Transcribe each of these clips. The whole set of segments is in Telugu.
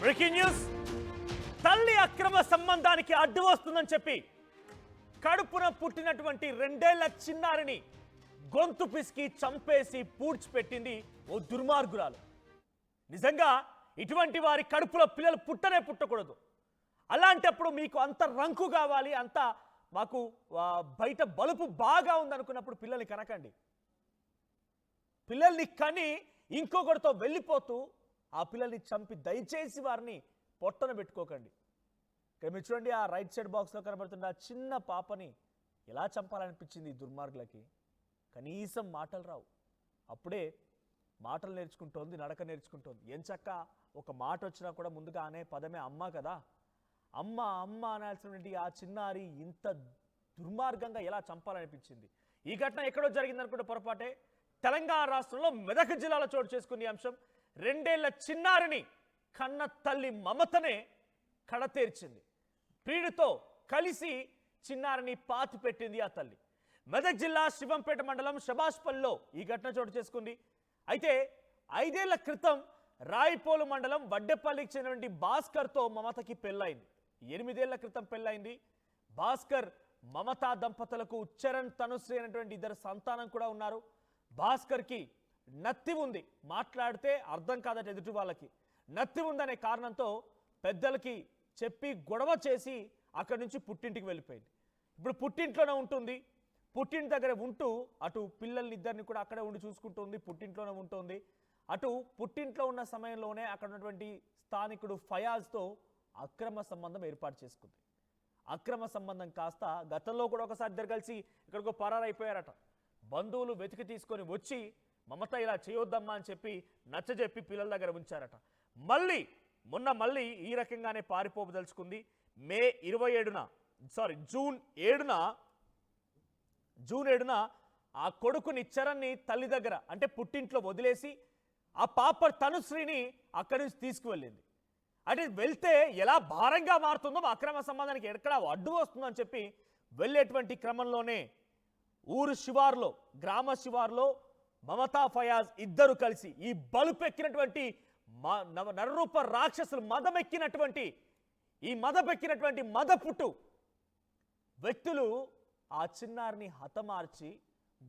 Breaking news. తల్లి అక్రమ సంబంధానికి అడ్డు వస్తుందని చెప్పి కడుపున పుట్టినటువంటి రెండేళ్ళ చిన్నారిని గొంతు పిసికి చంపేసి పూడ్చిపెట్టింది ఓ దుర్మార్గురాలు. నిజంగా ఇటువంటి వారి కడుపులో పిల్లలు పుట్టనే పుట్టకూడదు. అలాంటప్పుడు మీకు అంత రంకు కావాలి అంత మాకు బయట బలుపు బాగా ఉందనుకున్నప్పుడు పిల్లల్ని కనకండి. పిల్లల్ని కని ఇంకొకరితో వెళ్ళిపోతూ ఆ పిల్లల్ని చంపి దయచేసి వారిని పొట్టన పెట్టుకోకండి. ఇక్కడ మీరు చూడండి ఆ రైట్ సైడ్ బాక్స్లో కనబడుతున్న ఆ చిన్న పాపని ఎలా చంపాలనిపించింది ఈ దుర్మార్గులకి? కనీసం మాటలు రావు. అప్పుడే మాటలు నేర్చుకుంటోంది నడక నేర్చుకుంటోంది. ఎంచక్క ఒక మాట వచ్చినా కూడా ముందుగా అనే పదమే అమ్మ కదా. అమ్మ అమ్మ అనాల్సినటువంటి ఆ చిన్నారి ఇంత దుర్మార్గంగా ఎలా చంపాలనిపించింది? ఈ ఘటన ఎక్కడో జరిగిందనుకుంటే పొరపాటే తెలంగాణ రాష్ట్రంలో మెదక్ జిల్లాలో చోటు చేసుకునే అంశం. రెండేళ్ళ చిన్నారిని కన్న తల్లి మమతనే కడతేర్చింది. ప్రియుడితో కలిసి చిన్నారిని పాతి పెట్టింది ఆ తల్లి. మెదక్ జిల్లా శివంపేట మండలం షబాష్పల్లిలో ఈ ఘటన చోటు చేసుకుంది. అయితే ఐదేళ్ళ క్రితం రాయిపోలు మండలం వడ్డెపల్లికి చెందినటువంటి భాస్కర్తో మమతకి పెళ్ళైంది ఎనిమిదేళ్ళ క్రితం పెళ్ళైంది భాస్కర్ మమతా దంపతులకు చరణ్ తనుశ్రీ అనేటువంటి ఇద్దరు సంతానం కూడా ఉన్నారు. భాస్కర్కి నత్తి ఉంది. మాట్లాడితే అర్థం కాదట ఎదుటి వాళ్ళకి. నత్తి ఉందనే కారణంతో పెద్దలకి చెప్పి గొడవ చేసి అక్కడి నుంచి పుట్టింటికి వెళ్ళిపోయింది. ఇప్పుడు పుట్టింట్లోనే ఉంటుంది. పుట్టింటి దగ్గర ఉంటూ అటు పిల్లల్ని ఇద్దరిని కూడా అక్కడే ఉండి చూసుకుంటుంది. పుట్టింట్లోనే ఉంటుంది. అటు పుట్టింట్లో ఉన్న సమయంలోనే అక్కడ ఉన్నటువంటి స్థానికుడు ఫయాజ్తో అక్రమ సంబంధం ఏర్పాటు చేసుకుంది. అక్రమ సంబంధం కాస్త గతంలో కూడా ఒకసారి ఇద్దరు కలిసి ఇక్కడికో పరారైపోయారట. బంధువులు వెతికి తీసుకొని వచ్చి మమత ఇలా చేయొద్దమ్మా అని చెప్పి నచ్చజెప్పి పిల్లల దగ్గర ఉంచారట. మళ్ళీ మొన్న మళ్ళీ ఈ రకంగానే పారిపోదలుచుకుంది మే ఇరవై ఏడున సారీ జూన్ ఏడున జూన్ ఏడున ఆ కొడుకుని చరణ్ని తల్లి దగ్గర అంటే పుట్టింట్లో వదిలేసి ఆ పాప తనుశ్రీని అక్కడి నుంచి తీసుకువెళ్ళింది. అంటే వెళ్తే ఎలా భారంగా మారుతుందో అక్రమ సంబంధానికి ఎక్కడ అడ్డు వస్తుందో అని చెప్పి వెళ్ళేటువంటి క్రమంలోనే ఊరు శివార్లో గ్రామ శివార్లో మమతా ఫయాజ్ ఇద్దరు కలిసి ఈ బలుపెక్కినటువంటి మ- నవ- నరరూప రాక్షసులు మదమెక్కినటువంటి ఈ మదపెక్కినటువంటి మదపుట్టు వ్యక్తులు ఆ చిన్నారిని హతమార్చి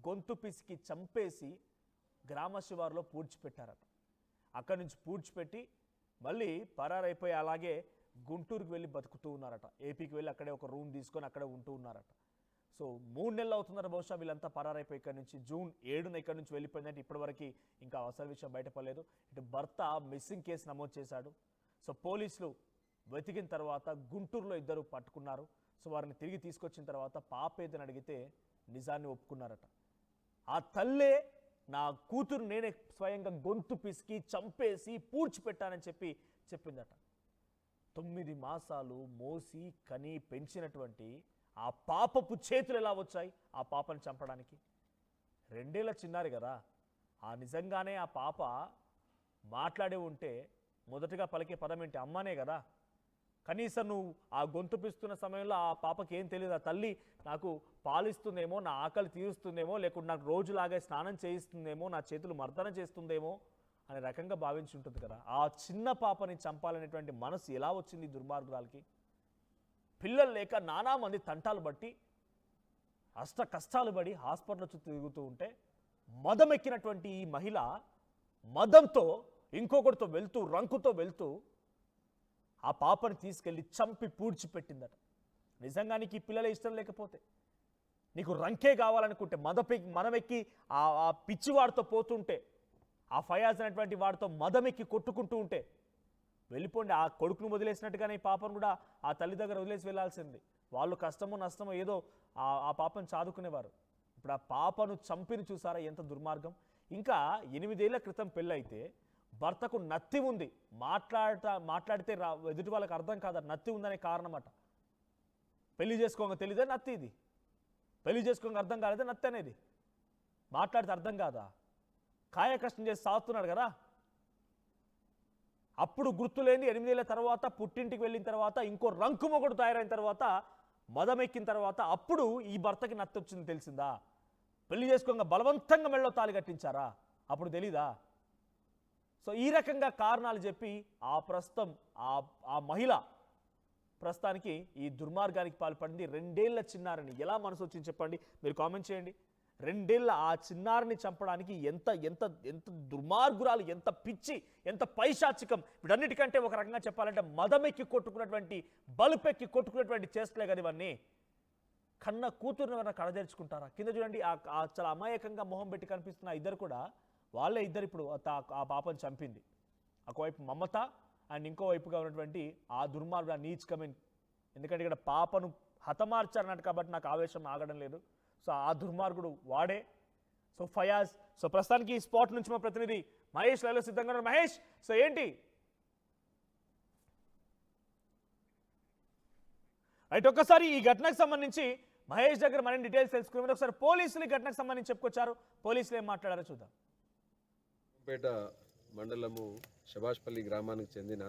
గొంతు పిసికి చంపేసి గ్రామ శివారులో పూడ్చిపెట్టారట. అక్కడి నుంచి పూడ్చిపెట్టి మళ్ళీ పరారైపోయి అలాగే గుంటూరుకి వెళ్ళి బతుకుతూ ఉన్నారట. ఏపీకి వెళ్ళి అక్కడే ఒక రూమ్ తీసుకొని అక్కడే ఉంటూ ఉన్నారట. సో మూడు నెలలు అవుతున్నారు బహుశా వీళ్ళంతా పరారైపోయి ఇక్కడ నుంచి. జూన్ ఏడున ఇక్కడ నుంచి వెళ్ళిపోయిందంటే ఇప్పటివరకు ఇంకా అసలు విషయం బయటపడలేదు. ఇటు భర్త మిస్సింగ్ కేసు నమోదు చేశాడు. సో పోలీసులు వెతికిన తర్వాత గుంటూరులో ఇద్దరు పట్టుకున్నారు. సో వారిని తిరిగి తీసుకొచ్చిన తర్వాత పాప ఏదని అడిగితే నిజాన్ని ఒప్పుకున్నారట. ఆ తల్లే నా కూతురు నేనే స్వయంగా గొంతు పిసికి చంపేసి పూడ్చిపెట్టానని చెప్పి చెప్పిందట. తొమ్మిది మాసాలు మోసి కని పెంచినటువంటి ఆ పాపపు చేతులు ఎలా వచ్చాయి? ఆ పాపని చంపడానికి. రెండేళ్ళ చిన్నారు కదా. ఆ నిజంగానే ఆ పాప మాట్లాడే ఉంటే మొదటగా పలికే పదం ఏంటి? అమ్మనే కదా. కనీసం నువ్వు ఆ గొంతు పిస్తున్న సమయంలో ఆ పాపకి ఏం తెలియదు. ఆ తల్లి నాకు పాలిస్తుందేమో నా ఆకలి తీరుస్తుందేమో లేకుంటే నాకు రోజులాగే స్నానం చేయిస్తుందేమో నా చేతులు మర్దన చేస్తుందేమో అనే రకంగా భావించి ఉంటుంది కదా. ఆ చిన్న పాపని చంపాలనేటువంటి మనసు ఎలా వచ్చింది దుర్మార్గురాలకి? పిల్లలు లేక నానా మంది తంటాలు బట్టి అష్ట కష్టాలు పడి హాస్పిటల్ చుట్టూ తిరుగుతూ ఉంటే మదం ఎక్కినటువంటి ఈ మహిళ మదంతో ఇంకొకరితో వెళ్తూ రంకుతో వెళ్తూ ఆ పాపని తీసుకెళ్ళి చంపి పూడ్చిపెట్టిందట. నిజంగా నీకు ఈ పిల్లలే ఇష్టం లేకపోతే? నీకు రంకే కావాలనుకుంటే మదపి మదమెక్కి ఆ ఆ పిచ్చివాడితో పోతుంటే ఆ ఫయాజ్ అనేటువంటి వాడితో మదమెక్కి కొట్టుకుంటూ ఉంటే వెళ్ళిపోండి ఆ కొడుకును వదిలేసినట్టుగానే ఈ పాపను కూడా ఆ తల్లి దగ్గర వదిలేసి వెళ్ళాల్సింది. వాళ్ళు కష్టమో నష్టమో ఏదో ఆ ఆ పాపను చాదుకునేవారు. ఇప్పుడు ఆ పాపను చంపిని చూసారా? ఎంత దుర్మార్గం. ఇంకా ఎనిమిదేళ్ళ క్రితం పెళ్ళైతే భర్తకు నత్తి ఉంది. మాట్లాడట మాట్లాడితే రా ఎదుటి వాళ్ళకి అర్థం కాదు? నత్తి ఉందనే కారణమట. పెళ్ళి చేసుకోక తెలియదే నత్తి ఇది? పెళ్ళి చేసుకోక అర్థం కాలేదే నత్తి అనేది? మాట్లాడితే అర్థం కాదా? కాయ కష్టం చేసి సాగుతున్నాడు కదా. అప్పుడు గుర్తులేని ఎనిమిదేళ్ళ తర్వాత పుట్టింటికి వెళ్ళిన తర్వాత ఇంకో రంకుమొగడు తయారైన తర్వాత మదమెక్కిన తర్వాత అప్పుడు ఈ భర్తకి నత్తి వచ్చింది తెలిసిందా? పెళ్ళి చేసుకోగా బలవంతంగా మెళ్ళో తాళి కట్టించారా? అప్పుడు తెలీదా? సో ఈ రకంగా కారణాలు చెప్పి ఆ ప్రస్తుతం ఆ ఆ మహిళ ప్రస్తుతానికి ఈ దుర్మార్గానికి పాల్పడింది. రెండేళ్ళ చిన్నారని ఎలా మనసు వచ్చింది చెప్పండి? మీరు కామెంట్ చేయండి. రెండేళ్ళ ఆ చిన్నారిని చంపడానికి ఎంత ఎంత ఎంత దుర్మార్గురాలు ఎంత పిచ్చి ఎంత పైశాచికం. వీటన్నిటికంటే ఒక రకంగా చెప్పాలంటే మదమెక్కి కొట్టుకున్నటువంటి బలుపెక్కి కొట్టుకున్నటువంటి చేస్తలే కదా ఇవన్నీ. కన్న కూతురుని ఎవరైనా కడదేర్చుకుంటారా కింద చూడండి ఆ చాలా అమాయకంగా మొహం పెట్టి కనిపిస్తున్న ఇద్దరు కూడా వాళ్ళే ఇద్దరు ఇప్పుడు ఆ ఆ పాపను చంపింది. ఒకవైపు మమత అండ్ ఇంకోవైపుగా ఉన్నటువంటి ఆ దుర్మార్గుడు నీచ్ కమిన్. ఎందుకంటే ఇక్కడ పాపను హతమార్చారన్నట్టు కాబట్టి నాకు ఆవేశం ఆగడం లేదు. సో ఆ దుర్మార్గుడు వాడే. సో ఫయాజ్ సో ప్రస్తుతానికి ఈ స్పాట్ నుంచి మా ప్రతినిధి మహేష్ లైలో సిద్ధంగా ఉన్నారు. మహేష్ సో ఏంటి? రైట్ ఒక్కసారి ఈ ఘటనకు సంబంధించి మహేష్ దగ్గర మరిన్ని డీటెయిల్స్ తెలుసుకునే ఒకసారి పోలీసులు ఈ ఘటనకు సంబంధించి చెప్పుకొచ్చారు. పోలీసులు ఏం మాట్లాడారో చూద్దాం. పేట మండలము శభాష్పల్లి గ్రామానికి చెందిన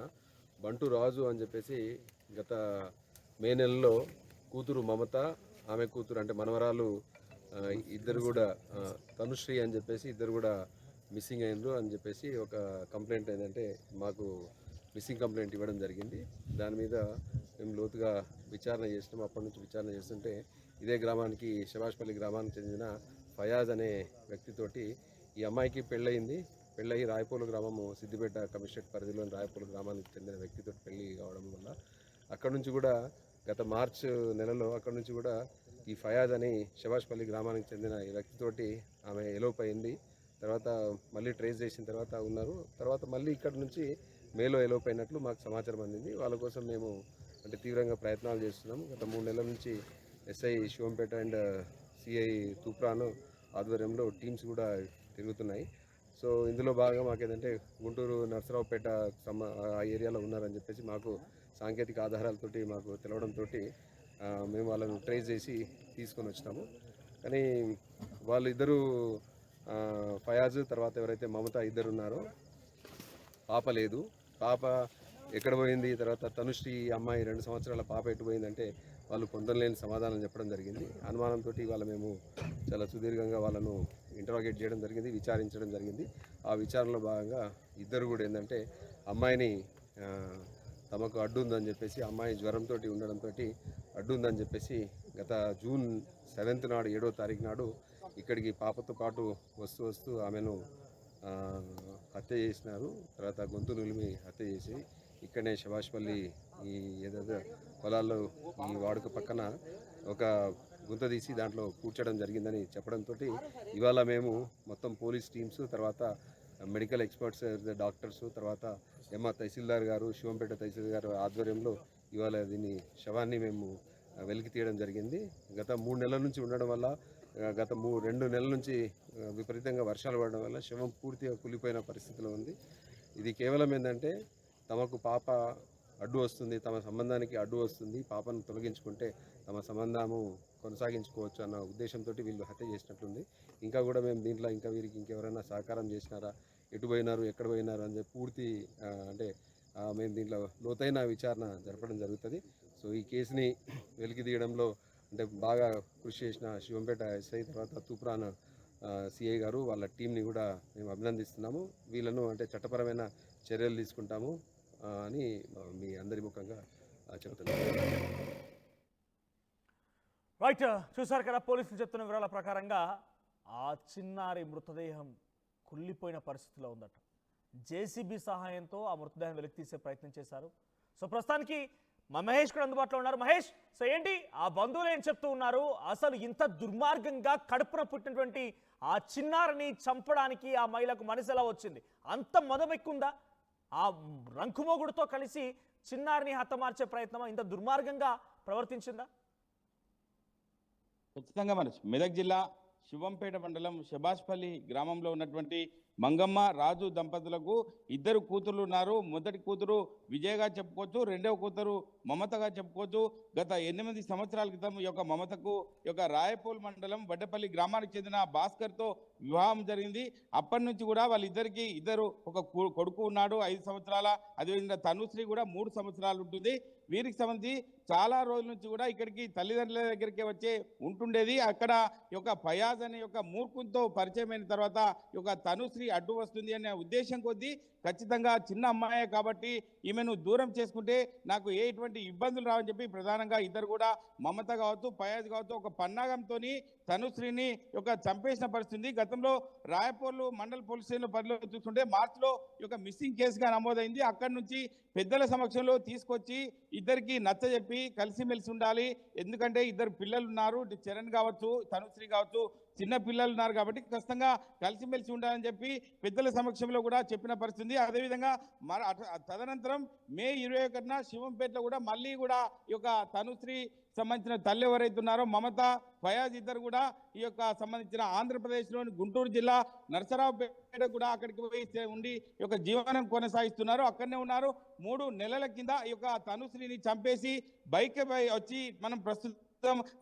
బంటు రాజు అని చెప్పేసి గత మే నెలలో కూతురు మమత ఆమె కూతురు అంటే మనవరాలు ఇద్దరు కూడా తనుశ్రీ అని చెప్పేసి ఇద్దరు కూడా మిస్సింగ్ అయినరు అని చెప్పేసి ఒక కంప్లైంట్ ఏంటంటే మాకు మిస్సింగ్ కంప్లైంట్ ఇవ్వడం జరిగింది. దాని మీద మేము లోతుగా విచారణ చేసినాం. అప్పటి నుంచి విచారణ చేస్తుంటే ఇదే గ్రామానికి శభాష్పల్లి గ్రామానికి చెందిన ఫయాజ్ అనే వ్యక్తితోటి ఈ అమ్మాయికి పెళ్ళయింది. పెళ్ళయి రాయపూలు గ్రామము సిద్దిపేట కమిషనరేట్ పరిధిలోని రాయపూలు గ్రామానికి చెందిన వ్యక్తితో పెళ్ళి కావడం వల్ల అక్కడ నుంచి కూడా గత మార్చ్ నెలలో అక్కడ నుంచి కూడా ఈ ఫయాజ్ అని శభాష్పల్లి గ్రామానికి చెందిన ఈ వ్యక్తితోటి ఆమె ఎలోప్ అయింది. తర్వాత మళ్ళీ ట్రేస్ చేసిన తర్వాత ఉన్నారు. తర్వాత మళ్ళీ ఇక్కడ నుంచి మేలో ఎలోప్ అయినట్లు మాకు సమాచారం అందింది. వాళ్ళ కోసం మేము అంటే తీవ్రంగా ప్రయత్నాలు చేస్తున్నాము. గత మూడు నెలల నుంచి SI Shivampet and CI Toopran ఆధ్వర్యంలో టీమ్స్ కూడా తిరుగుతున్నాయి. సో ఇందులో భాగంగా మాకు ఏదంటే గుంటూరు నర్సరావుపేట సమ ఆ ఏరియాలో ఉన్నారని చెప్పేసి మాకు సాంకేతిక ఆధారాలతోటి మాకు తెలవడంతో మేము వాళ్ళను ట్రేస్ చేసి తీసుకొని వచ్చినాము. కానీ వాళ్ళిద్దరూ ఫయాజ్ తర్వాత ఎవరైతే మమత ఇద్దరు ఉన్నారో పాప లేదు. పాప ఎక్కడ పోయింది? తర్వాత తనుశ్రీ అమ్మాయి రెండు సంవత్సరాల పాప ఎటు పోయిందంటే వాళ్ళు పొందలేని సమాధానం చెప్పడం జరిగింది. అనుమానంతో వాళ్ళ మేము చాలా సుదీర్ఘంగా వాళ్ళను ఇంటరాగేట్ చేయడం జరిగింది విచారించడం జరిగింది. ఆ విచారణలో భాగంగా ఇద్దరు కూడా ఏంటంటే అమ్మాయిని తమకు అడ్డు ఉందని చెప్పేసి అమ్మాయి జ్వరంతో ఉండడంతో అడ్డు ఉందని చెప్పేసి గత జూన్ సెవెంత్ నాడు ఏడో తారీఖు నాడు ఇక్కడికి పాపతో పాటు వస్తూ వస్తూ ఆమెను హత్య చేసినారు. తర్వాత గొంతు నులిమి హత్య చేసి ఇక్కడనే శభాష్పల్లి ఈ ఏదైతే పొలాల్లో ఈ వాడుక పక్కన ఒక గుంత తీసి దాంట్లో కూర్చడం జరిగిందని చెప్పడంతో ఇవాళ మేము మొత్తం పోలీస్ టీమ్స్ తర్వాత మెడికల్ ఎక్స్పర్ట్స్ డాక్టర్స్ తర్వాత ఎమ్మ తహసీల్దార్ గారు శివంపేట తహసీల్దార్ గారు ఆధ్వర్యంలో ఇవాళ దీన్ని శవాన్ని మేము వెలికి తీయడం జరిగింది. గత మూడు నెలల నుంచి ఉండడం వల్ల గత మూ రెండు నెలల నుంచి విపరీతంగా వర్షాలు పడడం వల్ల శవం పూర్తిగా కులిపోయిన పరిస్థితిలో ఉంది. ఇది కేవలం ఏంటంటే తమకు పాప అడ్డు వస్తుంది తమ సంబంధానికి అడ్డు వస్తుంది పాపను తొలగించుకుంటే తమ సంబంధము కొనసాగించుకోవచ్చు అన్న ఉద్దేశంతో వీళ్ళు హత్య చేసినట్లుంది. ఇంకా కూడా మేము దీంట్లో ఇంకా వీరికి ఇంకెవరైనా సహకారం చేసినారా? ఎటు పోయినారు? ఎక్కడ పోయినారు? అని చెప్పి పూర్తి అంటే మేము దీంట్లో లోతైన విచారణ జరపడం జరుగుతుంది. సో ఈ కేసుని వెలికి తీయడంలో అంటే బాగా కృషి చేసిన శివంపేట ఎస్ఐ తర్వాత తూప్రాన్ సిఐ గారు వాళ్ళ టీంని కూడా మేము అభినందిస్తున్నాము. వీళ్ళను అంటే చట్టపరమైన చర్యలు తీసుకుంటాము అని మీ అందరి ముఖంగా చెబుతున్నాను. రైట్ చూసారు కదా పోలీసులు చెప్తున్న వివరాల ప్రకారంగా ఆ చిన్నారి మృతదేహం కుళ్ళిపోయిన పరిస్థితిలో ఉందట. జేసీబీ సహాయంతో ఆ మృతదేహం వెలికి తీసే ప్రయత్నం చేశారు. సో ప్రస్తుతానికి మా మహేష్ కూడా అందుబాటులో ఉన్నారు. మహేష్ సో ఏంటి? ఆ బంధువులు ఏం చెప్తూ ఉన్నారు? అసలు ఇంత దుర్మార్గంగా కడుపున పుట్టినటువంటి ఆ చిన్నారిని చంపడానికి ఆ మహిళకు మనసు ఎలా వచ్చింది? అంత మదమెక్కుందా? ఆ రంకుమోగుడితో కలిసి చిన్నారిని హతమార్చే ప్రయత్నమా? ఇంత దుర్మార్గంగా ప్రవర్తించిందా? ఖచ్చితంగా మరి మెదక్ జిల్లా శివంపేట మండలం శబాష్పల్లి గ్రామంలో ఉన్నటువంటి మంగమ్మ రాజు దంపతులకు ఇద్దరు కూతుర్లు ఉన్నారు. మొదటి కూతురు విజయగా చెప్పుకోవచ్చు. రెండవ కూతురు మమతగా చెప్పుకోవచ్చు గత ఎనిమిది సంవత్సరాల క్రితం ఈ యొక్క మమతకు యొక్క రాయపూల్ మండలం వడ్డపల్లి గ్రామానికి చెందిన భాస్కర్తో వివాహం జరిగింది. అప్పటి నుంచి కూడా వాళ్ళిద్దరికి ఇద్దరు ఒక కొడుకు ఉన్నాడు ఐదు సంవత్సరాల. అదేవిధంగా తనుశ్రీ కూడా మూడు సంవత్సరాలు ఉంటుంది. వీరికి సంబంధించి చాలా రోజుల నుంచి కూడా ఇక్కడికి తల్లిదండ్రుల దగ్గరికి వచ్చే ఉంటుండేది. అక్కడ యొక్క ఫయాజ్ అనే యొక్క మూర్ఖంతో పరిచయం అయిన తర్వాత యొక్క తనుశ్రీ అడ్డు వస్తుంది అనే ఉద్దేశం కొద్దీ ఖచ్చితంగా చిన్న అమ్మాయే కాబట్టి ఈమెను దూరం చేసుకుంటే నాకు ఏ ఎటువంటి ఇబ్బందులు రావని చెప్పి ప్రధానంగా ఇద్దరు కూడా మమత కావచ్చు పయాజ్ కావచ్చు ఒక పన్నాగంతో తనుశ్రీని ఒక చంపేసిన పరిస్థితి గతంలో రాయపూర్లు మండల పోలీస్ స్టేషన్ పరిలో చూస్తుంటే మార్చిలో యొక్క మిస్సింగ్ కేసుగా నమోదైంది. అక్కడి నుంచి పెద్దల సమక్షంలో తీసుకొచ్చి ఇద్దరికి నచ్చజెప్పి కలిసిమెలిసి ఉండాలి. ఎందుకంటే ఇద్దరు పిల్లలు ఉన్నారు. చరణ్ కావచ్చు తనుశ్రీ కావచ్చు చిన్న పిల్లలు ఉన్నారు కాబట్టి ఖచ్చితంగా కలిసిమెలిసి ఉండాలని చెప్పి పెద్దల సమక్షంలో కూడా చెప్పిన పరిస్థితి ఉంది. అదేవిధంగా మర అట- తదనంతరం మే ఇరవై ఒకటిన శివంపేటలో కూడా మళ్ళీ కూడా ఈ యొక్క తనుశ్రీ సంబంధించిన తల్లి ఎవరైతే ఉన్నారో మమత ఫయాజ్ ఇద్దరు కూడా ఈ యొక్క సంబంధించిన ఆంధ్రప్రదేశ్లోని గుంటూరు జిల్లా నరసరావుపేట కూడా అక్కడికి పోయి ఉండి ఈ యొక్క జీవనం కొనసాగిస్తున్నారు అక్కడనే ఉన్నారు మూడు నెలల కింద ఈ యొక్క తనుశ్రీని చంపేసి బైక్ పై వచ్చి మనం ప్రస్తుతం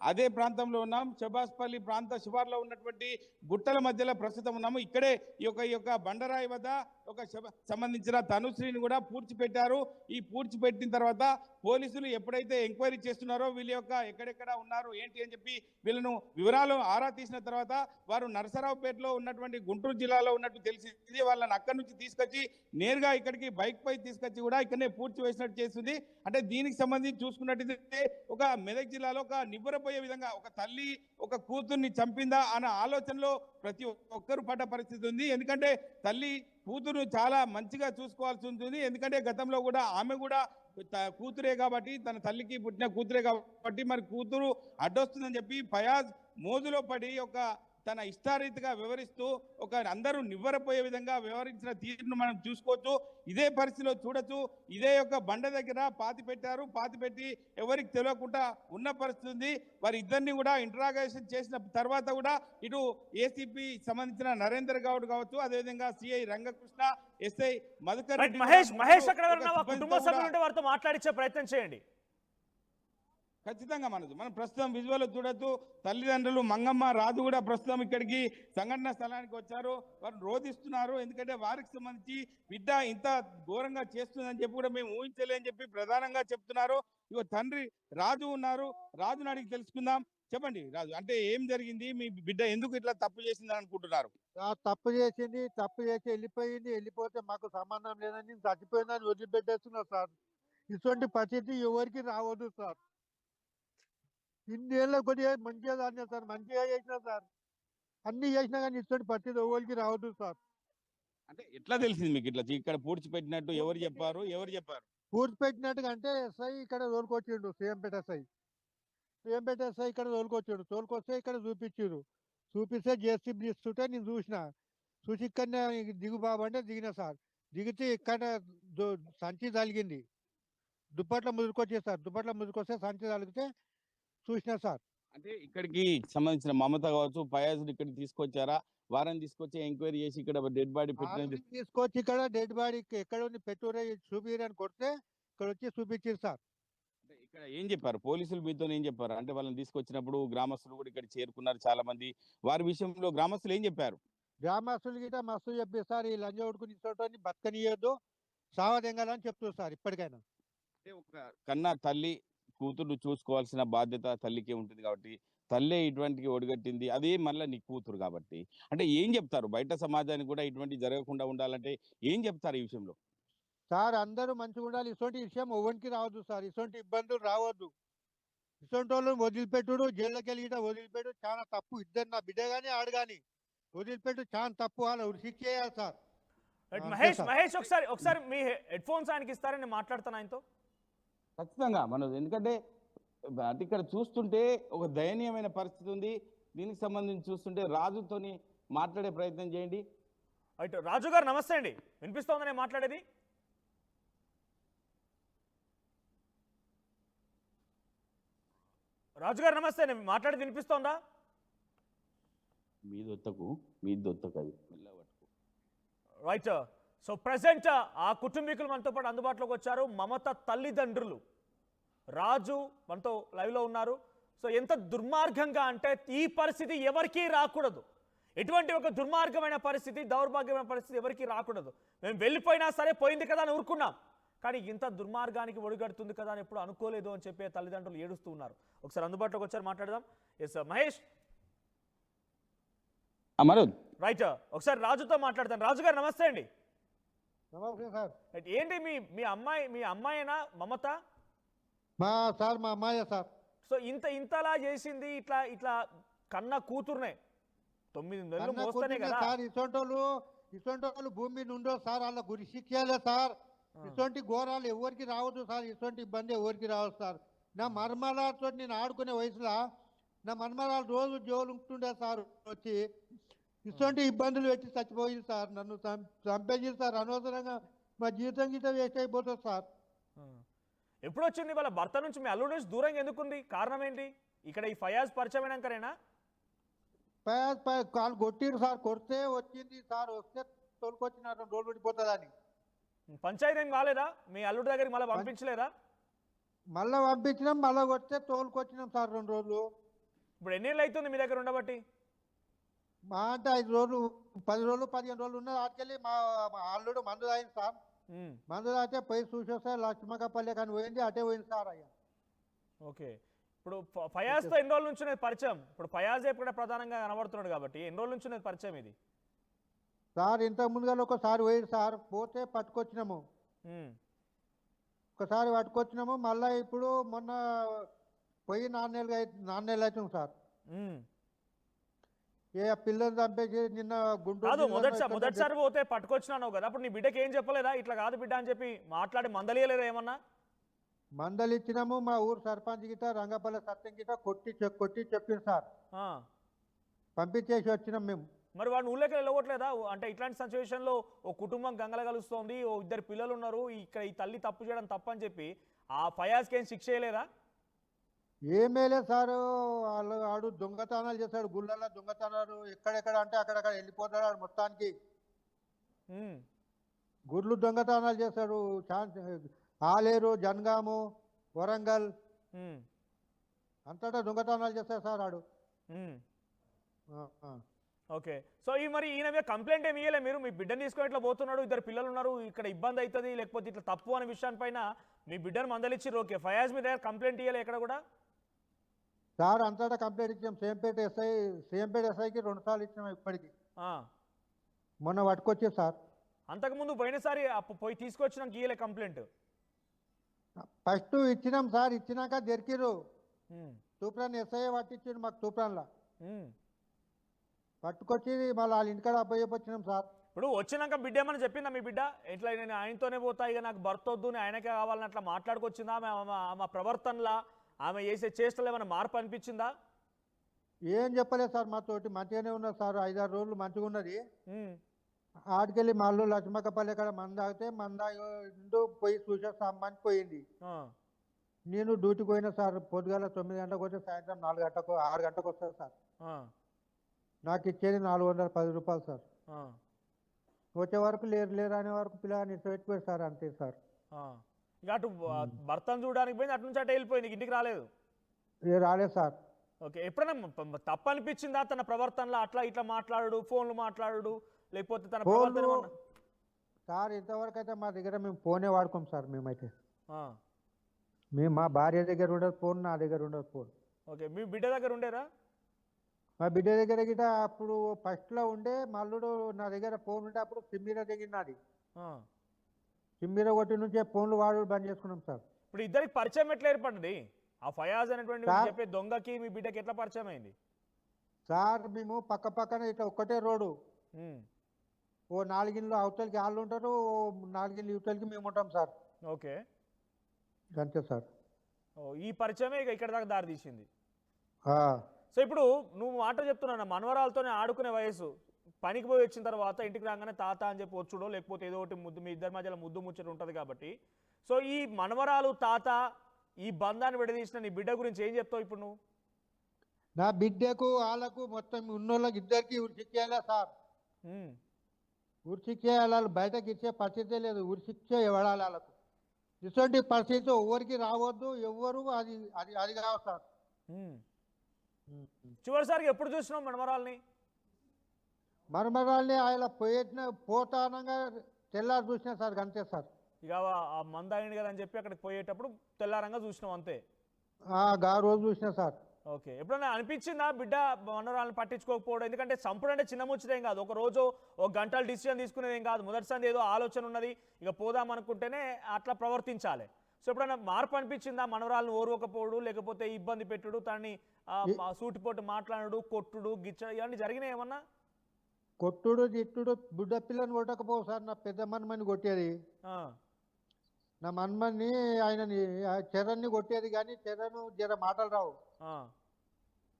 అదే ప్రాంతంలో ఉన్నాం. శబాస్పల్లి ప్రాంత శివార్లో ఉన్నటువంటి గుట్టల మధ్యలో ప్రస్తుతం ఉన్నాము. ఇక్కడే ఈ యొక్క ఈ యొక్క బండరాయి వద్ద ఒక సంబంధించిన తనుశ్రీని కూడా పూడ్చిపెట్టారు. ఈ పూడ్చిపెట్టిన తర్వాత పోలీసులు ఎప్పుడైతే ఎంక్వైరీ చేస్తున్నారో వీళ్ళ యొక్క ఎక్కడెక్కడ ఉన్నారు ఏంటి అని చెప్పి వీళ్ళను వివరాలు ఆరా తీసిన తర్వాత వారు నరసరావుపేటలో ఉన్నటువంటి గుంటూరు జిల్లాలో ఉన్నట్టు తెలిసింది. వాళ్ళని అక్కడి నుంచి తీసుకొచ్చి నేరుగా ఇక్కడికి బైక్ పై తీసుకొచ్చి కూడా ఇక్కడనే పూడ్చి వేసినట్టు చేస్తుంది. అంటే దీనికి సంబంధించి చూసుకున్నట్టయితే ఒక మెదక్ జిల్లాలో ఒక నివ్వరపోయే విధంగా ఒక తల్లి ఒక కూతుర్ని చంపిందా అనే ఆలోచనలో ప్రతి ఒక్కరు పడ్డ పరిస్థితి ఉంది. ఎందుకంటే తల్లి కూతురు చాలా మంచిగా చూసుకోవాల్సి ఉంటుంది. ఎందుకంటే గతంలో కూడా ఆమె కూడా కూతురే కాబట్టి తన తల్లికి పుట్టిన కూతురే కాబట్టి మరి కూతురు అడ్డొస్తుందని చెప్పి ఫయాజ్ మోజులో పడి ఒక తన ఇష్టారీతిగా వివరిస్తూ ఒక అందరూ నివ్వరపోయే విధంగా వ్యవహరించిన తీరును మనం చూసుకోవచ్చు. ఇదే పరిస్థితిలో చూడొచ్చు. ఇదే యొక్క బండ దగ్గర పాతి పెట్టారు. పాతి పెట్టి ఎవరికి తెలియకుండా ఉన్న పరిస్థితి ఉంది. వారి ఇద్దరిని కూడా ఇంటరాగేషన్ చేసిన తర్వాత కూడా ఇటు ఏసీపీ సంబంధించిన నరేందర్ గౌడ్ కావచ్చు అదేవిధంగా సిఐ రంగకృష్ణ ఎస్ఐ మధుకర్ మహేష్ మహేష్ అక్కడ కుటుంబ సభ్యులు వారితో మాట్లాడించే ప్రయత్నం చేయండి. ఖచ్చితంగా మనదు. మనం ప్రస్తుతం విజువల్ చూడొచ్చు తల్లిదండ్రులు మంగమ్మ రాజు కూడా ప్రస్తుతం ఇక్కడికి సంఘటన స్థలానికి వచ్చారు. వారు రోధిస్తున్నారు. ఎందుకంటే వారికి సంబంధించి బిడ్డ ఇంత ఘోరంగా చేస్తుందని చెప్పి కూడా మేము ఊహించలేని చెప్పి ప్రధానంగా చెప్తున్నారు. ఇగో తండ్రి రాజు ఉన్నారు. రాజును అడిగి తెలుసుకుందాం. చెప్పండి రాజు. అంటే ఏం జరిగింది? మీ బిడ్డ ఎందుకు ఇట్లా తప్పు చేసింది అనుకుంటున్నారు? తప్పు చేసింది తప్పు చేసి వెళ్ళిపోయింది. వెళ్ళిపోతే మాకు సంబంధం లేదని చచ్చిపోయిందని వదిలిపెట్టేస్తున్నారు సార్. ఇటువంటి పరిస్థితి ఎవరికి రావద్దు సార్. ఇన్నేళ్ళ కొద్దిగా మంచిగా దాన్ని సార్ మంచిగా చేసినా సార్. అన్ని చేసినా కానీ ఇటువంటి పరిస్థితి ఎవరికి రావద్దు సార్. అంటే ఎట్లా తెలిసింది మీకు ఇట్లా ఇక్కడ పూడ్చిపెట్టినట్టు ఎవరు చెప్పారు? ఎవరు చెప్పారు? పూడ్చిపెట్టినట్టుగా అంటే ఎస్ఐ ఇక్కడ తోలుకొచ్చిండు సీఎంపేట ఎస్ఐ. సీఎంపేట ఎస్ఐ ఇక్కడ తోలుకొచ్చిండు. తోలుకొస్తే ఇక్కడ చూపించారు చూపిస్తే జేసీబీ ఇస్తుంటే నేను చూసిన. చూసి ఇక్కడనే దిగు బాబు అంటే దిగిన సార్. దిగితే ఇక్కడ సంచి తలిగింది దుప్పట్ల ముదురుకొచ్చే సార్. దుప్పట్ల ముదురుకొస్తే సంచి తలిగితే చూసిన సార్. అంటే ఇక్కడికి సంబంధించిన మమత కావచ్చు ఫయాజ్ ఇక్కడికి తీసుకొచ్చారా? వారిని తీసుకొచ్చి ఎంక్వైరీ చేసి ఇక్కడ డెడ్ బాడీ పెట్టిన తీసుకొచ్చి ఇక్కడ డెడ్ బాడీ ఎక్కడ ఉంది? పెట్టురే చూపిరని కొడితే ఇక్కడ వచ్చి చూపించారు సార్. అంటే ఇక్కడ ఏం చెప్పారు? పోలీసులు మీతో ఏం చెప్పారు? అంటే వాళ్ళని తీసుకొచ్చినప్పుడు గ్రామస్తులు కూడా ఇక్కడ చేరుకున్నారు చాలా మంది వారి విషయంలో గ్రామస్తులు ఏం చెప్పారు? గ్రామస్తులు గిట్ట మస్తు చెప్పిస్తారు ఈ లంజ ఉడుకుని ఇచ్చోటని బతకనియొద్దు సావదెంగాలని చెప్తారు సార్ ఇప్పటికైనా. అంటే ఒక కన్నా తల్లి కూతురు చూసుకోవాల్సిన బాధ్యత తల్లికే ఉంటుంది కాబట్టి తల్లే ఇటువంటికి ఒడిగట్టింది. అదే మళ్ళీ నీ కూతురు కాబట్టి. అంటే ఏం చెప్తారు? బయట సమాజానికి కూడా ఇటువంటి జరగకుండా ఉండాలంటే ఏం చెప్తారు ఈ విషయంలో? సార్ అందరూ మంచిగా ఉండాలి. ఇటువంటి విషయం ఎవరికి రావద్దు సార్. ఇటువంటి ఇబ్బందులు రావద్దు. ఇటువంటి వాళ్ళు వదిలిపెట్టుడు జైల్లోకి వెళ్ళి గిట్ట వదిలిపెట్టు. చాలా తప్పు. ఇద్దరు నా బిడ్డ కానీ ఆడు కానీ వదిలిపెట్టు. చాలా తప్పు. వాళ్ళు శిక్ష చేయాలి సార్? మహేష్. మహేష్ ఒకసారి ఒకసారి మీ హెడ్ ఫోన్స్ ఆయనకి ఇస్తారని మాట్లాడతాను ఆయనతో. ఖచ్చితంగా మనం ఎందుకంటే అంటే ఇక్కడ చూస్తుంటే ఒక దయనీయమైన పరిస్థితి ఉంది. దీనికి సంబంధించి చూస్తుంటే రాజుతోని మాట్లాడే ప్రయత్నం చేయండి. రైట్ రాజు గారు నమస్తే అండి. వినిపిస్తోందా నేను మాట్లాడేది? రాజు గారు నమస్తే నేను మాట్లాడేది వినిపిస్తోందా? మీ దొత్తకు మీ దొత్తకు అది. రైట్ సో ప్రజెంట్ ఆ కుటుంబీకులు మనతో పాటు అందుబాటులోకి వచ్చారు. మమత తల్లిదండ్రులు. రాజు మనతో లైవ్లో ఉన్నారు. సో ఎంత దుర్మార్గంగా అంటే ఈ పరిస్థితి ఎవరికీ రాకూడదు. ఎటువంటి ఒక దుర్మార్గమైన పరిస్థితి దౌర్భాగ్యమైన పరిస్థితి ఎవరికీ రాకూడదు. మేము వెళ్ళిపోయినా సరే పోయింది కదా అని ఊరుకున్నాం. కానీ ఇంత దుర్మార్గానికి ఒడిగడుతుంది కదా అని ఎప్పుడు అనుకోలేదు అని చెప్పే తల్లిదండ్రులు ఏడుస్తూ ఉన్నారు. ఒకసారి అందుబాటులోకి వచ్చారు మాట్లాడదాం. ఎస్ మహేష్. రైట్ ఒకసారి రాజుతో మాట్లాడతాను. రాజు గారు నమస్తే అండి. ఏంటి మీ మీ అమ్మాయి మీ అమ్మాయినా మమత? మా సార్ మా అమ్మాయి సార్. సో ఇంత ఇంతలా చేసింది ఇట్లా ఇట్లా కన్న కూతురునే. తొమ్మిది నెలలు మోస్తేనే కదా. సార్ ఇసొంటోళ్ళు ఇసొంటోళ్ళు భూమి మీద ఉండో సార్ వాళ్ళ గురి శిక్షలే సార్. ఇటువంటి ఘోరాలు ఎవరికి రావద్దు సార్ ఇటువంటి ఇబ్బంది ఎవరికి రావద్దు సార్. నా మర్మరాలతో నేను ఆడుకునే వయసులో నా మర్మరాలు రోజు జోలు ఉంటుండే సార్ వచ్చి ఇటువంటి ఇబ్బందులు పెట్టి చచ్చిపోయింది సార్. నన్ను చం- చంపేసింది సార్. అనవసరంగా మా జీవితం గీతం వేస్ట్ అయిపోతుంది సార్. ఎప్పుడు వచ్చింది వాళ్ళ భర్త నుంచి? మీ అల్లుడి నుంచి దూరంగా ఎందుకుంది? కారణం ఏంటి ఇక్కడ ఈ ఫయాజ్ పరిచయం అయినాకనేనా పై పై కాలు కొట్టిరు సార్. కొడితే వచ్చింది సార్. వస్తే తోలుకొచ్చిన రెండు రోజులు పడిపోతుందని. పంచాయతీ ఏం కాలేదా? మీ అల్లుడి దగ్గరికి మళ్ళీ పంపించలేదా? మళ్ళా పంపించినాం. మళ్ళా కొడితే తోలుకొచ్చినాం సార్ రెండు రోజులు. ఇప్పుడు ఎన్నేళ్ళు అవుతుంది మీ దగ్గర ఉండబట్టి? మా అంటే ఐదు రోజులు పది రోజులు పదిహేను రోజులు ఉన్నది ఆటకెళ్ళి మా అల్లుడు మందు తాగింది సార్. మందు తాగితే పోయి చూసొస్తే లక్ష్మకపల్లి కానీ పోయింది అటే పోయింది సార్ అయ్యా. ఓకే. ఇప్పుడు ఫయాజ్తో ఎన్ని రోజుల నుంచి ఉన్నది పరిచయం? ఇప్పుడు ఫయాజ్ ఇక్కడ ప్రధానంగా కనబడుతున్నాడు కాబట్టి ఎన్ని రోజుల నుంచి పరిచయం ఇది? సార్ ఇంతకు ముందుగా ఒకసారి పోయింది సార్ పోతే పట్టుకొచ్చినాము. ఒకసారి పట్టుకొచ్చినాము మళ్ళీ ఇప్పుడు మొన్న పోయి నాలుగు నెలలు నాలుగు నెలలు అవుతుంది సార్. ఏ పిల్లలు నిన్న గుంటూరు మొదటిసారి పోతే పట్టుకొచ్చినావు కదా అప్పుడు నీ బిడ్డకి ఏం చెప్పలేదా? ఇట్లా కాదు బిడ్డ అని చెప్పి మాట్లాడి మందలియలేదా ఏమన్నా? మందలు ఇచ్చినాము మా ఊరు సర్పంచ్ గిట రంగపల్లి సత్యం గిట కొట్టి కొట్టి చెప్పింది సార్. పంపించేసి వచ్చినాం మేము. మరి వాడిని ఊళ్ళోకి వెళ్ళగొట్టలేదా? అంటే ఇట్లాంటి సిచ్యువేషన్లో ఓ కుటుంబం గంగల కలుస్తోంది ఓ ఇద్దరు పిల్లలు ఉన్నారు ఇక్కడ ఈ తల్లి తప్పు చేయడం తప్పని చెప్పి ఆ ఫయాజ్కి ఏం శిక్ష చేయలేదా? ఏమేలే సార్? వాళ్ళు ఆడు దొంగతనాలు చేస్తాడు గుళ్ళల్లో దొంగతనాలు ఎక్కడెక్కడ అంటే అక్కడక్కడ వెళ్ళిపోతాడు ఆడు మొత్తానికి. గుర్లు దొంగతనాలు చేస్తాడు ఛాన్స్ ఆలేరు జనగాము వరంగల్. అంతటా దొంగతనాలు చేస్తాడు సార్ ఆడు. ఓకే. సో ఈ మరి ఈయన మీద కంప్లైంట్ ఏమి ఇయ్యలే? మీరు మీ బిడ్డని తీసుకొని ఇట్లా పోతున్నాడు? ఇద్దరు పిల్లలు ఉన్నారు ఇక్కడ ఇబ్బంది అవుతుంది లేకపోతే ఇట్లా తప్పు అనే విషయాన్ని మీ బిడ్డను మందలిచ్చిర్రు. ఓకే ఫయాజ్ మీద కంప్లైంట్ ఇయ్యలే ఎక్కడ కూడా? సార్ అంతటా కంప్లైంట్ ఇచ్చాం. సేంపేట ఎస్ఐ సేంపేట ఎస్ఐకి రెండు సార్లు ఇచ్చినాం ఇప్పటికి. మొన్న పట్టుకొచ్చే సార్. అంతకుముందు పోయినసారి అప్పు పోయి తీసుకొచ్చినాక ఇయ్యలే కంప్లైంట్. ఫస్ట్ ఇచ్చినాం సార్ ఇచ్చినాక దొరికిరు తూప్రాన్ ఎస్ఐ పట్టించిండు మాకు తూప్రాన్లో. పట్టుకొచ్చి మళ్ళీ వాళ్ళ ఇంటికాడ అబ్బాయి వచ్చినాం సార్. ఇప్పుడు వచ్చినాక బిడ్డ ఏమని చెప్పిందా మీ బిడ్డ? ఇట్లా నేను ఆయనతోనే పోతా ఇక నాకు భర్త వద్దు నేను ఆయనకే కావాలని అట్లా మాట్లాడుకొచ్చిందా ఆమె ప్రవర్తనలా? ఆమె చేసే చేష్టలు ఏమైనా మార్పు అనిపించిందా? ఏం చెప్పలేదు సార్ మాతోటి. మంచిగానే ఉన్నది సార్. ఐదారు రోజులు మంచిగా ఉన్నది. ఆడికెళ్ళి మళ్ళీ లక్ష్మక్కపల్లి కాడ మంద తాగితే మంద ఇండు పోయి చూసేస్తామని పోయింది. ఆ, నేను డ్యూటీకి పోయినా సార్. పొద్దుగాల తొమ్మిది గంటలకు వచ్చి సాయంత్రం నాలుగు గంటలకు ఆరు గంటలకు వస్తుంది సార్. నాకు ఇచ్చేది నాలుగు వందల పది రూపాయలు సార్. వచ్చే వరకు లేరు లేరు అనే వరకు పిల్లగాని పెట్టిపోయి సార్ అంతే సార్. ఇక అటు భర్తను చూడడానికి పోయింది అటు నుంచి అటు వెళ్ళిపోయింది ఇంటికి రాలేదు. రాలేదు సార్. ఓకే ఎప్పుడైనా తప్పు అనిపించిందా తన ప్రవర్తనలో అట్లా ఇట్లా మాట్లాడు ఫోన్లు మాట్లాడు లేకపోతే తన ప్రవర్తన సార్ ఇంతవరకు అయితే మా దగ్గర మేము ఫోనే వాడుకోం సార్ మేమైతే. మేము మా భార్య దగ్గర ఉండదు ఫోన్ నా దగ్గర ఉండదు ఫోన్. ఓకే మీ బిడ్డ దగ్గర ఉండేరా? మా బిడ్డ దగ్గర గిట అప్పుడు ఫస్ట్లో ఉండే మల్లుడు నా దగ్గర ఫోన్ ఉంటే అప్పుడు సిమ్మిర దగ్గర నాది. ఆ. సిమ్మిర కొట్టి నుంచే ఫోన్లు వాడు బంద్ చేసుకున్నాం సార్. ఇప్పుడు ఇద్దరికి పరిచయం ఎట్లా ఏర్పడింది ఆ ఫయాజ్ అనేటువంటి సార్- చెప్పే దొంగకి మీ బిడ్డకి ఎట్లా పరిచయం అయింది? సార్ మేము పక్క పక్కన ఇట్లా ఒక్కటే రోడ్డు. ఉమ్, ఓ నాలుగిళ్ళు అవతలకి వాళ్ళు ఉంటారు ఓ నాలుగిళ్ళు ఇవతలకి మేము ఉంటాం సార్. ఓకే. అంతే సార్. ఓ, ఈ పరిచయమే ఇక ఇక్కడ దాకా దారి తీసింది. ఆ, సో ఇప్పుడు నువ్వు మాట చెప్తున్నా మనవరాలతోనే ఆడుకునే వయసు పనికి పోయి వచ్చిన తర్వాత ఇంటికి రాగానే తాత అని చెప్పి వచ్చుడో లేకపోతే ఏదో ఒకటి ముద్దు మీ ఇద్దరి మధ్యలో ముద్దు ముచ్చట ఉంటుంది కాబట్టి. సో ఈ మనవరాలు తాత ఈ బంధాన్ని విడదీసిన నీ బిడ్డ గురించి ఏం చెప్తావు ఇప్పుడు నువ్వు? నా బిడ్డకు వాళ్ళకు మొత్తం ఉన్నోళ్ళకి ఇద్దరికి ఉరిశిక్కేయాలా సార్? ఉమ్, ఉరిశిక్కేయాలి వాళ్ళు బయటకి ఇచ్చే పరిస్థితే లేదు. ఉరిశిక్ష ఇవ్వడాలి వాళ్ళకు? ఇటువంటి పరిస్థితి ఎవరికి రావద్దు ఎవ్వరు అది అది అది కావు సార్. ఉమ్. చివరిసారిగా ఎప్పుడు చూసినావు మనవరాల్ని? మరమరాల్ని ఆయన పోయేసిన పోతానంగా తెల్లారి చూసిన సార్ అంతే సార్. ఇక ఆ- మంద అయింది కదా అని చెప్పి అక్కడికి పోయేటప్పుడు తెల్లారంగా చూసినావు అంతే. ఆ, రోజు చూసిన సార్. ఓకే. ఎప్పుడైనా అనిపించిందా బిడ్డ మనవరాలను పట్టించుకోకపోవడం? ఎందుకంటే చంపుడు అంటే చిన్న ముచ్చటేం కాదు. ఒక రోజు ఒక గంటలు డిసిజన్ తీసుకునేది ఏం కాదు. మొదటిసారి ఏదో ఆలోచన ఉన్నది. ఇక పోదాం అనుకుంటేనే అట్లా ప్రవర్తించాలి. సో ఎప్పుడైనా మార్పు అనిపించిందా? మనవరాలను ఓర్వకపోవడు లేకపోతే ఇబ్బంది పెట్టుడు తనని సూటిపోటు మాట్లాడు కొట్టుడు గిచ్చడు ఇవన్నీ జరిగినాయి ఏమన్నా? కొట్టుడు తిట్టుడు బుడ్డ పిల్లని కొట్టకపోవు సార్ నా పెద్ద మన్మని కొట్టేది. నా మన్మని ఆయనని చరణ్ని కొట్టేది కానీ చరణ్ జర మాటలు రావు.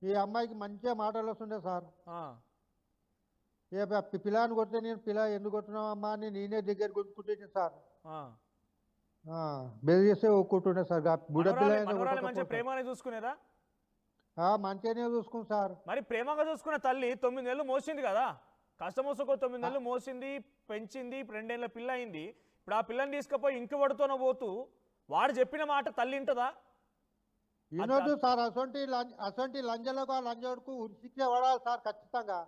ఈ అమ్మాయికి మంచిగా మాటలు వస్తుండే సార్. ఏ పిల్లాని కొడితే నేను పిల్ల ఎందుకు కొట్టినావు అమ్మా అని నేనే దగ్గర కొట్టుకుంటుండే సార్. బెదిరిస్తే ఒక్కుంటుండే సార్. బుడ్డ పిల్ల చూసుకునేదా? మంచిగానే చూసుకుంది సార్. మరి ప్రేమగా చూసుకున్న తల్లి తొమ్మిది నెలలు మోసింది కదా? కష్టమోసకో తొమ్మిది నెలలు మోసింది పెంచింది రెండేళ్ళ పిల్ల అయింది. ఇప్పుడు ఆ పిల్లని తీసుకుపోయి ఇంక పడుతూనే పోతూ వాడు చెప్పిన మాట తల్లి వింటదా? వినోదు సార్ అసొంటి అసొంటి లంజలకు ఆ లంజోడుకు శిక్ష పడాలి సార్ ఖచ్చితంగా.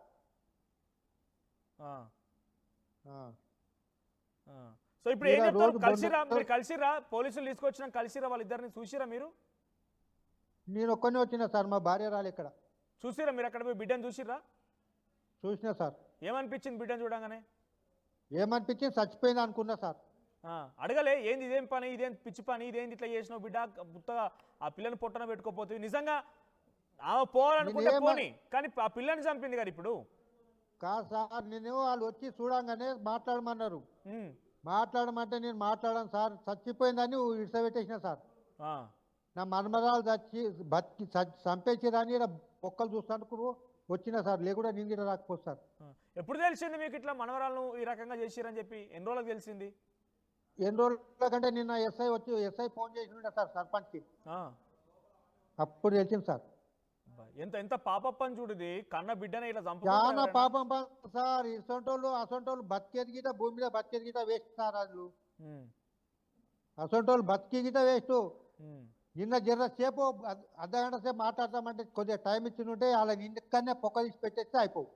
సో ఇప్పుడు ఏం చెప్తారు? కలిసిరా మీరు కలిసిరా? పోలీసులు తీసుకొచ్చిన కలిసిరా వాళ్ళిద్దరిని? చూసిరా మీరు? నేను ఒక్కనే వచ్చిన సార్ మా భార్య రాలి ఇక్కడ. చూసిరా మీరు అక్కడ పోయి బిడ్డను చూసిరా? చూసిన సార్. ఏమనిపించింది బిడ్డను చూడంగానే? ఏమనిపించింది? చచ్చిపోయింది అనుకున్నా సార్. అడగలే ఏంది ఇదేం పని ఇదేం పిచ్చి పని ఇదేంది ఇట్లా చేసినావు బిడ్డ గుత్తగా ఆ పిల్లని పొట్టన పెట్టుకోపోతుంది నిజంగా ఆమె పోవాలనుకుంటే పోని కానీ ఆ పిల్లని చంపింది కదా ఇప్పుడు. కాదు సార్ నేను వాళ్ళు వచ్చి చూడంగానే మాట్లాడమన్నారు. మాట్లాడమంటే నేను మాట్లాడాను సార్ చచ్చిపోయిందని ఇడిసబెట్టేసిన సార్. నా మన్మరాలు చచ్చి బతికి చంపేసిరని ఈడ ఒక్కలు చూస్తానికి వచ్చిన సార్ లేకుండా నేను కూడా రాకపోతే సార్. ఎప్పుడు తెలిసింది మీకు ఇట్లా మనవరాలను ఈ రకంగా చేసిరని చెప్పి? ఎన్ని రోజులకు తెలిసింది? ఎన్ని రోజుల కంటే నిన్న ఎస్ఐ వచ్చి ఎస్ఐ ఫోన్ చేసి ఉండే సార్ సర్పంచ్కి. అప్పుడు తెలిసింది సార్. ఎంత ఎంత పాపప్పని చూడుది కన్న బిడ్డనే ఇట్లా చాలా పాపం సార్ ఇసొంటోళ్ళు అసొంటోళ్ళు బతికేది గిట భూమి మీద బతికేది గిట వేస్ట్ సార్ వాళ్ళు. అసొంటోళ్ళు బతికి గిట వేస్ట్. ఉమ్, నిన్న జర సేపు అర్ధ- అర్ధగంట సేపు మాట్లాడతామంటే కొద్దిగా టైం ఇచ్చి ఉంటే వాళ్ళ ఇంటికన్నా పొక్క తీసి పెట్టేస్తే అయిపోవు.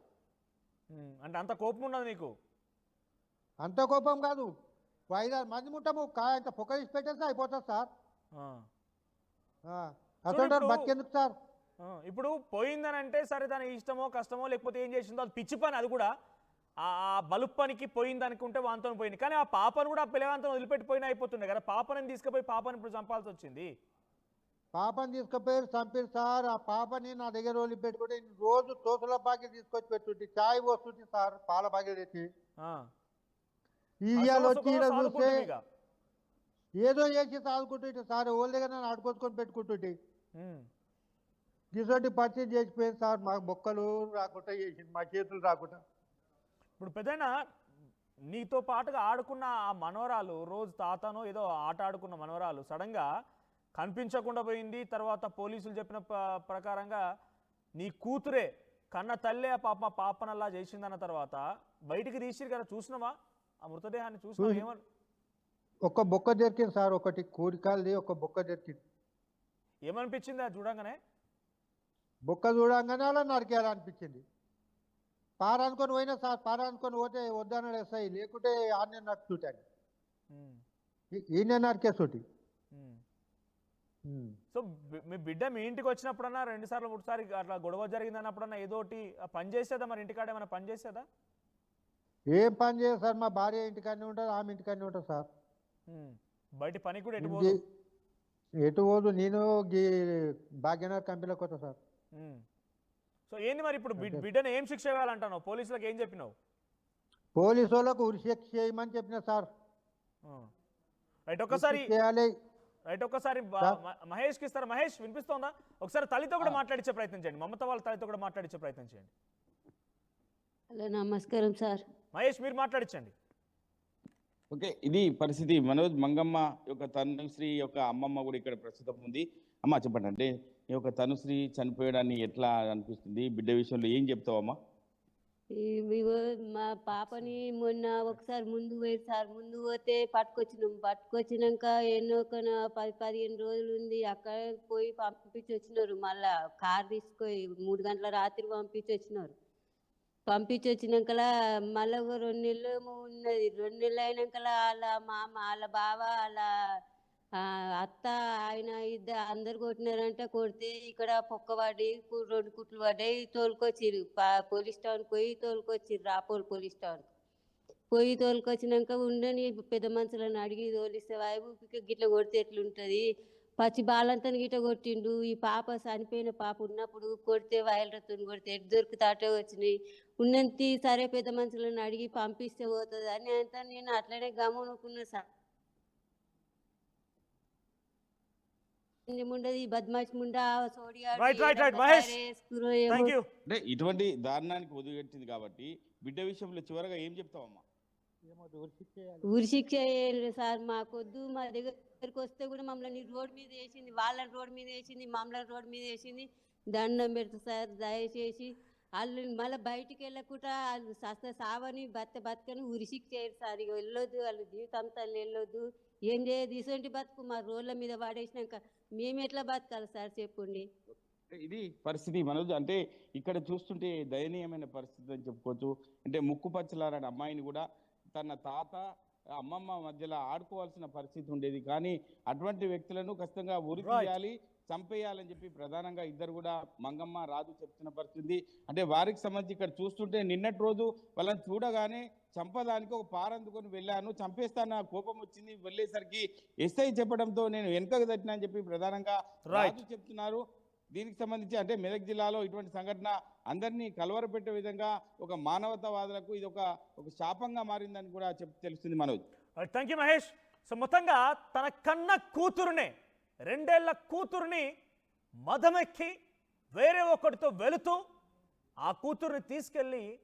అంటే అంత కోపం ఉన్నది నీకు? అంత కోపం కాదు. ఐదారు మంది ఉంటాము కాయ అంత పొక్క తీసి పెట్టేస్తే అయిపోతుంది సార్. ఇప్పుడు- బతికేందుకు సార్? ఇప్పుడు పోయిందని అంటే సరే దాని ఇష్టమో కష్టమో లేకపోతే ఏం చేసిందో అది పిచ్చి పని అది కూడా. ఆ బలుపు పనికి పోయింది అనుకుంటే వాంతో పోయింది. కానీ ఆ పాపను కూడా ఆ పిల్లగాంతో వదిలిపెట్టిపోయినా అయిపోతుండే కదా. పాపని తీసుకుపోయి పాపని ఇప్పుడు చంపాల్సి వచ్చింది. పాపని తీసుకుపోయి చంపారు సార్ ఆ పాపని నా దగ్గర వదిలి పెట్టుకుంటే రోజు తోసుల బాగి తీసుకొచ్చి పెట్టుంటే చాయ్ పోస్తుంటే సార్ పాల బాగి తెచ్చి ఆ. ఇవాళ వచ్చి చూస్తే. ఏదో చేసి సాదుకుంటుంటే సార్ వాళ్ళ దగ్గర నన్ను ఆడుకొచ్చుకొని పెట్టుకుంటుంటే. ఇటువంటి పరిచయం చేసిపోయింది సార్ మా బొక్కలు రాకుండా చేసింది మా చేతులు రాకుండా ఇప్పుడు పెద్దయినా నీతో పాటుగా ఆడుకున్న ఆ మనవరాలు రోజు తాతనో ఏదో ఆట ఆడుకున్న మనవరాలు సడన్గా కనిపించకుండా పోయింది. తర్వాత పోలీసులు చెప్పిన ప్రకారంగా నీ కూతురే కన్న తల్లే ఆ పాప పాపనల్లా చేసిందన్న తర్వాత బయటికి తీసిరు కదా చూసినావా? ఆ మృతదేహాన్ని చూసినావా? చూసి- ఏమని ఒక బొక్క దొరికింది సార్ ఒకటి కోడికాలది ఒక బొక్క దొరికింది ఏమనిపించింది అది చూడంగానే? బొక్క చూడంగానే అలా నరికేయాలనిపించింది. పారానుకొని పోయినా సార్ పారానుకొని పోతే వద్దన్నాడు ఎస్ఐ లేకుంటే ఆన్నే ఉమ్, ఈయన నరికేస్తుంటి ఉమ్. సో బి- మీ బిడ్డ మీ ఇంటికి వచ్చినప్పుడన్నా రెండు సార్లు మూడు సార్లు అట్లా గొడవ జరిగింది అన్నప్పుడన్నా ఏదో ఒకటి పని చేసేదా మరి ఇంటికాడ ఏమైనా పని చేసేదా? ఏం పని చేయదు సార్. మా భార్య ఇంటికాడనే ఉంటుంది ఆమె ఇంటికాడనే ఉంటుంది సార్. ఉమ్. బయట పనికి కూడా ఎటు పోదు? ఎటు పోదు. నేను భాగ్యనగర్ కంపెనీలోకి వస్తా సార్. ఉమ్. సో ఏంది మరి ఇప్పుడు. బిడ్డను ఏం శిక్ష వేయాలంటున్నావు? పోలీసులకు ఏం చెప్పినావు? పోలీసు వాళ్ళకు ఉరిశిక్ష చేయమని చెప్పిన సార్. ఉమ్. రైట్ ఒక్కసారి ఉరిశిక్ష చేయాలి. రైట్ ఒక్కసారి బ- సార్. మ- మహేష్కి ఇస్తారా? మహేష్ వినిపిస్తోందా? ఒకసారి తల్లితో కూడా మాట్లాడించే ప్రయత్నం చేయండి. మమత వాళ్ళ తల్లితో కూడా మాట్లాడించే ప్రయత్నం చేయండి. హలో నమస్కారం సార్. మహేష్ మీరు మాట్లాడించండి ఓకే ఇది పరిస్థితి. మనోజ్ మంగమ్మ యొక్క తనుశ్రీ యొక్క అమ్మమ్మ కూడా ఇక్కడ ప్రస్తుతం ఉంది. అమ్మ చెప్పండి. అంటే ఈ యొక్క తనుశ్రీ చనిపోయడాన్ని ఎట్లా అనిపిస్తుంది? బిడ్డ విషయంలో ఏం చెప్తావమ్మా? ఇగో మా పాపని మొన్న ఒకసారి ముందు పోయి సార్ ముందు పోతే పట్టుకొచ్చినాం. పట్టుకొచ్చినాక ఎన్నో పది పదిహేను రోజులు ఉంది. అక్కడ పోయి పంపించి వచ్చినారు. మళ్ళా కార్ తీసుకొని మూడు గంటల రాత్రి పంపించి వచ్చినారు. పంపించి వచ్చినాకలా మళ్ళీ రెండు నెలలు ఉన్నది. రెండు నెలలు అయినాకలా వాళ్ళ మామ వాళ్ళ బావ వాళ్ళ అత్త ఆయన ఇద్దరు అందరు కొట్టినారంట కొడితే ఇక్కడ పొక్క పడి రెండు కుట్లు పడ్డాయి తోలుకొచ్చిరు పా- పోలీస్ స్టేషన్ పోయి తోలుకొచ్చిరు రాపోలు పోలీస్ స్టేషన్ పోయి తోలుకొచ్చినాక ఉండని పెద్ద మనుషులను అడిగి తోలిస్తే వాయు గిట్ల కొడితే ఎట్లుంటుంది? పచ్చి బాలంతని గిట్ట కొట్టిండు. ఈ పాప చనిపోయిన పాప ఉన్నప్పుడు కొడితే వాయలతో కొడితే ఎటు దొరుకుతాటో వచ్చినాయి. ఉన్నంత సరే పెద్ద మనుషులను అడిగి పంపిస్తే పోతుంది అని అంతా నేను అట్లనే గమనుకున్నా సార్ ఉండదు ఈ బద్మాష్ Munda సోడియాడు Right, right, right. ఏడంతా Mahesh. తయారేసుకురో ఏమో. థ్యాంక్ యూ అంటే ఇటువంటి దారుణానికి వదిలిపెట్టింది కాబట్టి బిడ్డ విషయంలో చివరగా ఏం చెప్తావమ్మా? ఉరి శిక్ష సార్ మాకొద్దు. మా దగ్గరికి వస్తే కూడా మమ్మల్ని రోడ్ మీద వేసింది వాళ్ళని రోడ్ మీద వేసింది మమ్మల్ని రోడ్ మీద వేసింది. దండం పెడతా సార్ దయచేసి. వాళ్ళు మళ్ళీ బయటికి వెళ్ళకుండా వాళ్ళు సస్త సావని బత్త బతకని ఉరి శిక్ష చేయరు సార్. ఇక వెళ్ళొద్దు వాళ్ళు జీవితంతా వెళ్ళొద్దు. ఏం చేయదు ఇటువంటి బతుకు మా రోడ్ల మీద పడేసినాక మేము ఎట్లా బతకాలి సార్ చెప్పండి. ఇది పరిస్థితి మనోజ్ అంటే ఇక్కడ చూస్తుంటే దయనీయమైన పరిస్థితి అని చెప్పుకోవచ్చు. అంటే ముక్కు పచ్చలారని అమ్మాయిని కూడా తన తాత అమ్మమ్మ మధ్యలో ఆడుకోవాల్సిన పరిస్థితి ఉండేది. కానీ అటువంటి వ్యక్తులను ఖచ్చితంగా ఉరి. తీయాలి చంపేయాలని చెప్పి ప్రధానంగా ఇద్దరు కూడా మంగమ్మ రాజు చెప్తున్న పరిస్థితి. అంటే వారికి సంబంధించి ఇక్కడ చూస్తుంటే నిన్నటి రోజు వాళ్ళని చూడగానే చంపడానికి ఒక పారందుకొని వెళ్ళాను. చంపేస్తాను కోపం వచ్చింది. వెళ్ళేసరికి ఎస్ఐ చెప్పడంతో నేను వెనుకకు తట్టినా అని చెప్పి ప్రధానంగా. రాజు చెప్తున్నారు. దీనికి సంబంధించి అంటే మెదక్ జిల్లాలో ఇటువంటి సంఘటన అందరినీ కలవరపెట్టే విధంగా ఒక మానవతావాదులకు ఇది ఒక ఒక శాపంగా మారిందని కూడా చెప్ తెలుస్తుంది Manoj. Thank you Mahesh so మొత్తంగా తన కన్న కూతురునే రెండేళ్ళ కూతుర్ని మదమెక్కి వేరే ఒకటితో వెళుతూ ఆ కూతుర్ని తీసుకెళ్ళి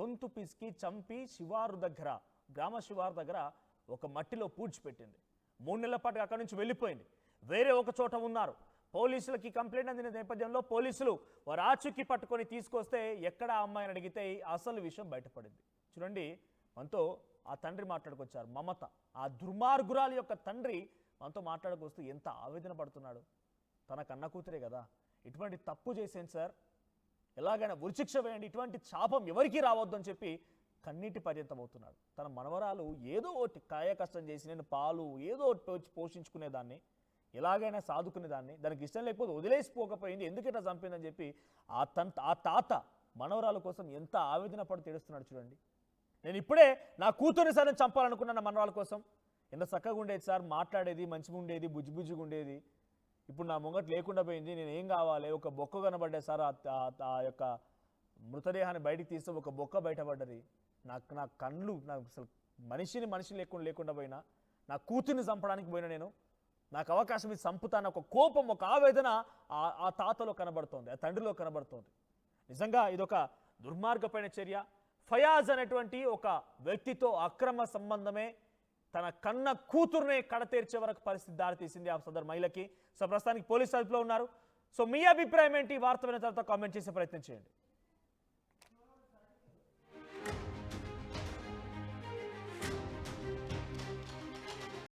గొంతు పిసికి చంపి శివారు దగ్గర గ్రామ శివారు దగ్గర ఒక మట్టిలో పూడ్చిపెట్టింది. మూడు నెలల పాటు అక్కడి నుంచి వెళ్ళిపోయింది. వేరే ఒక చోట ఉన్నారు. పోలీసులకి కంప్లైంట్ అందిన నేపథ్యంలో పోలీసులు వారు ఆచూకీ పట్టుకొని తీసుకొస్తే ఎక్కడ అమ్మాయిని అడిగితే అసలు విషయం బయటపడింది. చూడండి మనతో ఆ తండ్రి మాట్లాడుకొచ్చారు. మమత. ఆ దుర్మార్గురాలి యొక్క తండ్రి మనతో మాట్లాడుకొస్తూ ఎంత ఆవేదన పడుతున్నాడు. తన కన్న కూతురే కదా. ఇటువంటి తప్పు చేశాను సార్? ఎలాగైనా ఉరిశిక్ష వేయండి. ఇటువంటి శాపం ఎవరికీ రావద్దు అని చెప్పి కన్నీటి పర్యంతం అవుతున్నాడు తన మనవరాలు ఏదో ఒకటి కాయ కష్టం చేసి నేను పాలు ఏదో ఒకటి పోషించుకునేదాన్ని ఎలాగైనా సాదుకునేదాన్ని దానికి ఇష్టం లేకపోతే వదిలేసిపోకపోయింది ఎందుకు ఇట్లా చంపిందని చెప్పి ఆ తన్ ఆ తాత మనవరాల కోసం ఎంత ఆవేదన పడి తెడుస్తున్నాడు చూడండి. నేను ఇప్పుడే నా కూతురిని సరే చంపాలనుకున్నాను నా మనవరాల కోసం. ఎంత చక్కగా ఉండేది సార్ మాట్లాడేది మంచిగా ఉండేది బుజ్జి బుజ్జిగా ఉండేది. ఇప్పుడు నా ముంగట లేకుండా పోయింది నేను ఏం కావాలి? ఒక బొక్క కనబడ్డా సార్ ఆ- యొక్క మృతదేహాన్ని బయటికి తీస్తే ఒక బొక్క బయటపడ్డది. నాకు నా కళ్ళు నాకు అసలు మనిషిని మనిషి లేకుండా లేకుండా పోయినా నా కూతుర్ని చంపడానికి పోయినా నేను నాకు అవకాశం ఇది చంపుతాను ఒక కోపం ఒక ఆవేదన ఆ- ఆ తాతలో కనబడుతోంది ఆ తండ్రిలో కనబడుతోంది. నిజంగా ఇదొక దుర్మార్గమైన చర్య. ఫయాజ్ అనేటువంటి ఒక వ్యక్తితో అక్రమ సంబంధమే తన కన్న కూతురునే కడతీర్చే వరకు పరిస్థితి దారితీసింది ఆ సదరు మహిళకి. సో ప్రస్తుతానికి పోలీసు అదుపులో ఉన్నారు. సో మీ అభిప్రాయం ఏంటి? ఈ వార్త విన్న తర్వాత కామెంట్ చేసే ప్రయత్నం చేయండి.